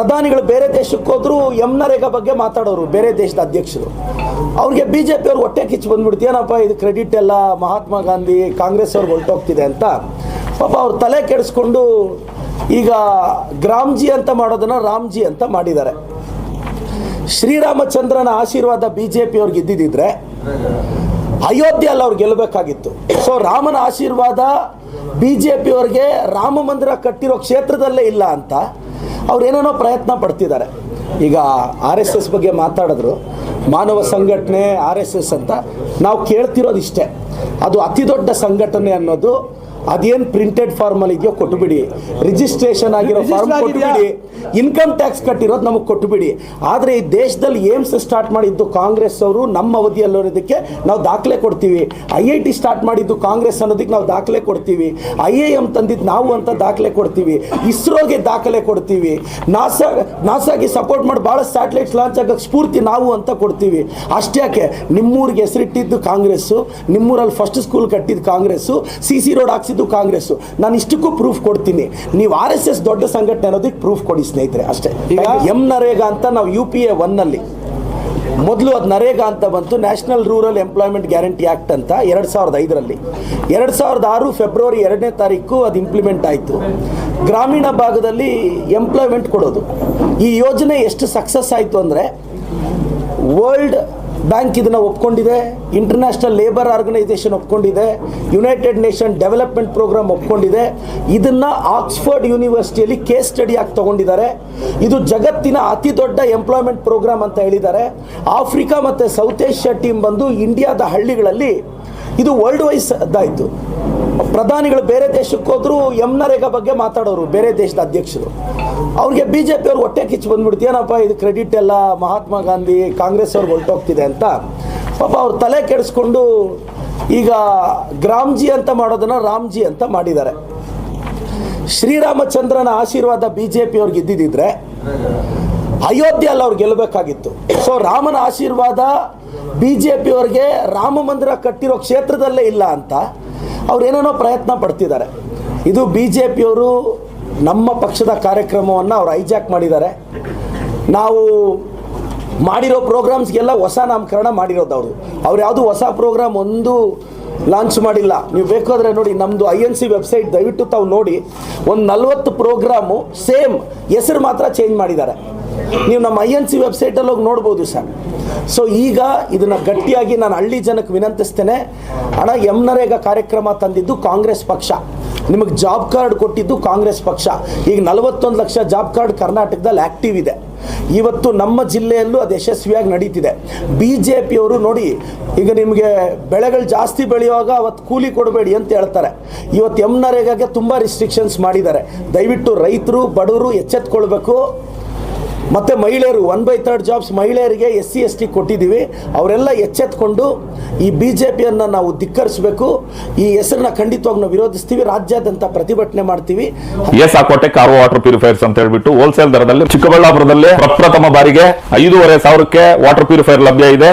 ಪ್ರಧಾನಿಗಳು ಬೇರೆ ದೇಶಕ್ಕೆ ಹೋದ್ರು ಎಂ ನರೇಗಾ ಬಗ್ಗೆ ಮಾತಾಡೋರು, ಬೇರೆ ದೇಶದ ಅಧ್ಯಕ್ಷರು. ಅವ್ರಿಗೆ ಬಿ ಜೆ ಪಿಯವ್ರು ಹೊಟ್ಟೆ ಕಿಚ್ಚು ಬಂದ್ಬಿಡ್ತು, ಏನಪ್ಪ ಇದು ಕ್ರೆಡಿಟ್ ಎಲ್ಲ ಮಹಾತ್ಮ ಗಾಂಧಿ, ಕಾಂಗ್ರೆಸ್ ಅವ್ರಿಗೆ ಹೊರಟೋಗ್ತಿದೆ ಅಂತ. ಪಾಪ ಅವ್ರು ತಲೆ ಕೆಡಿಸ್ಕೊಂಡು ಈಗ ಗ್ರಾಮ್ಜಿ ಅಂತ ಮಾಡೋದನ್ನ ರಾಮ್ಜಿ ಅಂತ ಮಾಡಿದ್ದಾರೆ. ಶ್ರೀರಾಮಚಂದ್ರನ ಆಶೀರ್ವಾದ ಬಿ ಜೆ ಪಿಯವ್ರಿಗೆ ಇದ್ದಿದ್ದಿದ್ರೆ ಅಯೋಧ್ಯೆಯಲ್ಲಿ ಅವ್ರು ಗೆಲ್ಲಬೇಕಾಗಿತ್ತು. ಸೊ ರಾಮನ ಆಶೀರ್ವಾದ ಬಿ ಜೆ ಪಿಯವ್ರಿಗೆ ರಾಮ ಮಂದಿರ ಕಟ್ಟಿರೋ ಕ್ಷೇತ್ರದಲ್ಲೇ ಇಲ್ಲ ಅಂತ ಅವ್ರು ಏನೇನೋ ಪ್ರಯತ್ನ ಪಡ್ತಿದ್ದಾರೆ. ಈಗ ಆರ್ ಎಸ್ ಎಸ್ ಬಗ್ಗೆ ಮಾತಾಡಿದ್ರು, ಮಾನವ ಸಂಘಟನೆ, ಆರ್ ಎಸ್ ಎಸ್ ಅಂತ. ನಾವು ಕೇಳ್ತಿರೋದು ಇಷ್ಟೇ ಅದು ಅತಿ ದೊಡ್ಡ ಸಂಘಟನೆ ಅನ್ನೋದು ಅದೇನು ಪ್ರಿಂಟೆಡ್ ಫಾರ್ಮಲ್ಲಿ ಇದೆಯೋ ಕೊಟ್ಟುಬಿಡಿ. ರಿಜಿಸ್ಟ್ರೇಷನ್ ಆಗಿರೋ ಫಾರ್ಮ್ ಕೊಟ್ಟುಬಿಡಿ. ಇನ್ಕಮ್ ಟ್ಯಾಕ್ಸ್ ಕಟ್ಟಿರೋದು ನಮಗೆ ಕೊಟ್ಟುಬಿಡಿ. ಆದರೆ ಈ ದೇಶದಲ್ಲಿ ಏಮ್ಸ್ ಸ್ಟಾರ್ಟ್ ಮಾಡಿದ್ದು ಕಾಂಗ್ರೆಸ್ ಅವರು ನಮ್ಮ ಅವಧಿಯಲ್ಲಿರೋದಕ್ಕೆ ನಾವು ದಾಖಲೆ ಕೊಡ್ತೀವಿ. ಐ ಐ ಟಿ ಸ್ಟಾರ್ಟ್ ಮಾಡಿದ್ದು ಕಾಂಗ್ರೆಸ್ ಅನ್ನೋದಕ್ಕೆ ನಾವು ದಾಖಲೆ ಕೊಡ್ತೀವಿ. ಐ ಐ ಎಂ ತಂದಿದ್ದು ನಾವು ಅಂತ ದಾಖಲೆ ಕೊಡ್ತೀವಿ. ಇಸ್ರೋಗೆ ದಾಖಲೆ ಕೊಡ್ತೀವಿ. ನಾಸಾ ನಾಸಾಗೆ ಸಪೋರ್ಟ್ ಮಾಡಿ ಭಾಳ ಸ್ಯಾಟಲೈಟ್ಸ್ ಲಾಂಚ್ ಆಗೋಕ್ಕೆ ಸ್ಫೂರ್ತಿ ನಾವು ಅಂತ ಕೊಡ್ತೀವಿ. ಅಷ್ಟ್ಯಾಕೆ ನಿಮ್ಮೂರಿಗೆ ಹೆಸರಿಟ್ಟಿದ್ದು ಕಾಂಗ್ರೆಸ್ಸು ನಿಮ್ಮೂರಲ್ಲಿ ಫಸ್ಟ್ ಸ್ಕೂಲ್ ಕಟ್ಟಿದ್ದು ಕಾಂಗ್ರೆಸ್ಸು ಸಿ ಸಿ ರೋಡ್ ಹಾಕ್ಸಿದ್ದು ಕಾಂಗ್ರೆಸ್ಸು. ನಾನು ಇಷ್ಟಕ್ಕೂ ಪ್ರೂಫ್ ಕೊಡ್ತೀನಿ. ನೀವು ಆರ್ ಎಸ್ ಎಸ್ ದೊಡ್ಡ ಸಂಘಟನೆ ಅನ್ನೋದಕ್ಕೆ ಪ್ರೂಫ್ ಕೊಡಿ ಸ್ನೇಹಿತರೆ ಅಷ್ಟೇ. ಈಗ ಎಂ ನರೇಗಾ ಅಂತ ನಾವು ಯು ಪಿ ಎ ಒನ್ನಲ್ಲಿ ಮೊದಲು ಅದು ನರೇಗಾ ಅಂತ ಬಂತು national rural employment guarantee act ಅಂತ ಎರಡು ಸಾವಿರದ ಐದರಲ್ಲಿ. ಎರಡು ಸಾವಿರದ ಆರು ಫೆಬ್ರವರಿ ಎರಡನೇ ತಾರೀಕು ಅದು ಇಂಪ್ಲಿಮೆಂಟ್ ಆಯಿತು. ಗ್ರಾಮೀಣ ಭಾಗದಲ್ಲಿ ಎಂಪ್ಲಾಯ್ಮೆಂಟ್ ಕೊಡೋದು. ಈ ಯೋಜನೆ ಎಷ್ಟು ಸಕ್ಸಸ್ ಆಯಿತು ಅಂದರೆ ವರ್ಲ್ಡ್ ಬ್ಯಾಂಕ್ ಇದನ್ನು ಒಪ್ಕೊಂಡಿದೆ ಇಂಟರ್ನ್ಯಾಷನಲ್ ಲೇಬರ್ ಆರ್ಗನೈಸೇಷನ್ ಒಪ್ಕೊಂಡಿದೆ ಯುನೈಟೆಡ್ ನೇಷನ್ ಡೆವಲಪ್ಮೆಂಟ್ ಪ್ರೋಗ್ರಾಮ್ ಒಪ್ಕೊಂಡಿದೆ. ಇದನ್ನು ಆಕ್ಸ್ಫರ್ಡ್ ಯೂನಿವರ್ಸಿಟಿಯಲ್ಲಿ ಕೇಸ್ ಸ್ಟಡಿ ಆಗಿ ತಗೊಂಡಿದ್ದಾರೆ. ಇದು ಜಗತ್ತಿನ ಅತಿ ದೊಡ್ಡ ಎಂಪ್ಲಾಯ್ಮೆಂಟ್ ಪ್ರೋಗ್ರಾಮ್ ಅಂತ ಹೇಳಿದ್ದಾರೆ. ಆಫ್ರಿಕಾ ಮತ್ತು ಸೌತ್ ಏಷ್ಯಾ ಟೀಮ್ ಬಂದು ಇಂಡಿಯಾದ ಹಳ್ಳಿಗಳಲ್ಲಿ ಇದು ವರ್ಲ್ಡ್ ವೈಸ್ ಅದಾಯಿತು ಪ್ರಧಾನಿಗಳು ಬೇರೆ ದೇಶಕ್ಕೆ ಹೋದ್ರು ಎಂ ನರೇಗಾ ಬಗ್ಗೆ ಮಾತಾಡೋರು, ಬೇರೆ ದೇಶದ ಅಧ್ಯಕ್ಷರು. ಅವ್ರಿಗೆ ಬಿ ಜೆ ಪಿಯವ್ರು ಹೊಟ್ಟೆ ಕಿಚ್ಚು ಬಂದ್ಬಿಡ್ತು. ಏನಪ್ಪ ಇದು ಕ್ರೆಡಿಟ್ ಎಲ್ಲ ಮಹಾತ್ಮ ಗಾಂಧಿ, ಕಾಂಗ್ರೆಸ್ ಅವ್ರಿಗೆ ಹೊರಟೋಗ್ತಿದೆ ಅಂತ. ಪಾಪ ಅವ್ರು ತಲೆ ಕೆಡಿಸ್ಕೊಂಡು ಈಗ ಗ್ರಾಮ್ಜಿ ಅಂತ ಮಾಡೋದನ್ನ ರಾಮ್ಜಿ ಅಂತ ಮಾಡಿದ್ದಾರೆ. ಶ್ರೀರಾಮಚಂದ್ರನ ಆಶೀರ್ವಾದ ಬಿ ಜೆ ಪಿಯವ್ರಿಗೆ ಇದ್ದಿದ್ದಿದ್ರೆ ಅಯೋಧ್ಯೆಯಲ್ಲಿ ಅವ್ರು ಗೆಲ್ಲಬೇಕಾಗಿತ್ತು. ಸೊ ರಾಮನ ಆಶೀರ್ವಾದ ಬಿ ಜೆ ಪಿಯವ್ರಿಗೆ ರಾಮ ಮಂದಿರ ಕಟ್ಟಿರೋ ಕ್ಷೇತ್ರದಲ್ಲೇ ಇಲ್ಲ ಅಂತ ಅವ್ರು ಏನೇನೋ ಪ್ರಯತ್ನ ಪಡ್ತಿದ್ದಾರೆ. ಇದು ಬಿ ಜೆ ಪಿಯವರು ನಮ್ಮ ಪಕ್ಷದ ಕಾರ್ಯಕ್ರಮವನ್ನು ಅವರು ಹೈಜಾಕ್ ಮಾಡಿದ್ದಾರೆ. ನಾವು ಮಾಡಿರೋ ಪ್ರೋಗ್ರಾಮ್ಸ್ಗೆಲ್ಲ ಹೊಸ ನಾಮಕರಣ ಮಾಡಿರೋದು ಅವರು. ಅವ್ರು ಯಾವುದು ಹೊಸ ಪ್ರೋಗ್ರಾಮ್ ಒಂದು ಲಾಂಚ್ ಮಾಡಿಲ್ಲ. ನೀವು ಬೇಕಾದ್ರೆ ನೋಡಿ ನಮ್ಮದು ಐ ಎನ್ ಸಿ ವೆಬ್ಸೈಟ್ ದಯವಿಟ್ಟು ತಾವು ನೋಡಿ, ಒಂದು ನಲ್ವತ್ತು ಪ್ರೋಗ್ರಾಮು ಸೇಮ್ ಹೆಸರು ಮಾತ್ರ ಚೇಂಜ್ ಮಾಡಿದ್ದಾರೆ. ನೀವು ನಮ್ಮ ಐ ಎನ್ ಸಿ ವೆಬ್ಸೈಟಲ್ಲಿ ಹೋಗಿ ನೋಡ್ಬೋದು ಸರ್. ಸೊ ಈಗ ಇದನ್ನು ಗಟ್ಟಿಯಾಗಿ ನಾನು ಹಳ್ಳಿ ಜನಕ್ಕೆ ವಿನಂತಿಸ್ತೇನೆ. ಹಣ ಎಂ ನರೇಗಾ ಕಾರ್ಯಕ್ರಮ ತಂದಿದ್ದು ಕಾಂಗ್ರೆಸ್ ಪಕ್ಷ. ನಿಮಗೆ ಜಾಬ್ ಕಾರ್ಡ್ ಕೊಟ್ಟಿದ್ದು ಕಾಂಗ್ರೆಸ್ ಪಕ್ಷ. ಈಗ ನಲವತ್ತೊಂದು ಲಕ್ಷ ಜಾಬ್ ಕಾರ್ಡ್ ಕರ್ನಾಟಕದಲ್ಲಿ ಆ್ಯಕ್ಟಿವ್ ಇದೆ. ಇವತ್ತು ನಮ್ಮ ಜಿಲ್ಲೆಯಲ್ಲೂ ಅದು ಯಶಸ್ವಿಯಾಗಿ ನಡೀತಿದೆ. ಬಿ ಜೆ ಪಿಯವರು ನೋಡಿ, ಈಗ ನಿಮಗೆ ಬೆಳೆಗಳು ಜಾಸ್ತಿ ಬೆಳೆಯುವಾಗ ಅವತ್ತು ಕೂಲಿ ಕೊಡಬೇಡಿ ಅಂತ ಹೇಳ್ತಾರೆ. ಇವತ್ತು ಎಂ ನರೇಗಾಗೆ ತುಂಬ ರಿಸ್ಟ್ರಿಕ್ಷನ್ಸ್ ಮಾಡಿದ್ದಾರೆ. ದಯವಿಟ್ಟು ರೈತರು, ಬಡವರು ಎಚ್ಚೆತ್ಕೊಳ್ಬೇಕು. ಮತ್ತು ಮಹಿಳೆಯರು ಒನ್ ಬೈ ತರ್ಡ್ ಜಾಬ್ಸ್ ಮಹಿಳೆಯರಿಗೆ ಎಸ್ ಸಿ ಎಸ್ ಟಿ ಕೊಟ್ಟಿದ್ದೀವಿ. ಅವರೆಲ್ಲ ಎಚ್ಚೆತ್ಕೊಂಡು ಈ ಬಿ ಜೆ ಪಿಯನ್ನು ನಾವು ಧಿಕ್ಕರಿಸಬೇಕು. ಈ ಹೆಸರನ್ನ ಖಂಡಿತವಾಗಿ ನಾವು ವಿರೋಧಿಸ್ತೀವಿ. ರಾಜ್ಯಾದ್ಯಂತ ಪ್ರತಿಭಟನೆ ಮಾಡ್ತೀವಿ. ಎಸ್ ಕೋಟೆ ಕಾರ್ ವಾಟರ್ ಪ್ಯೂರಿಫೈರ್ಸ್ ಅಂತ ಹೇಳ್ಬಿಟ್ಟು ಹೋಲ್ಸೇಲ್ ದರದಲ್ಲಿ ಚಿಕ್ಕಬಳ್ಳಾಪುರದಲ್ಲಿ ಪ್ರಪ್ರಥಮ ಬಾರಿಗೆ ಐದೂವರೆ ಸಾವಿರಕ್ಕೆ ವಾಟರ್ ಪ್ಯೂರಿಫೈರ್ ಲಭ್ಯ ಇದೆ.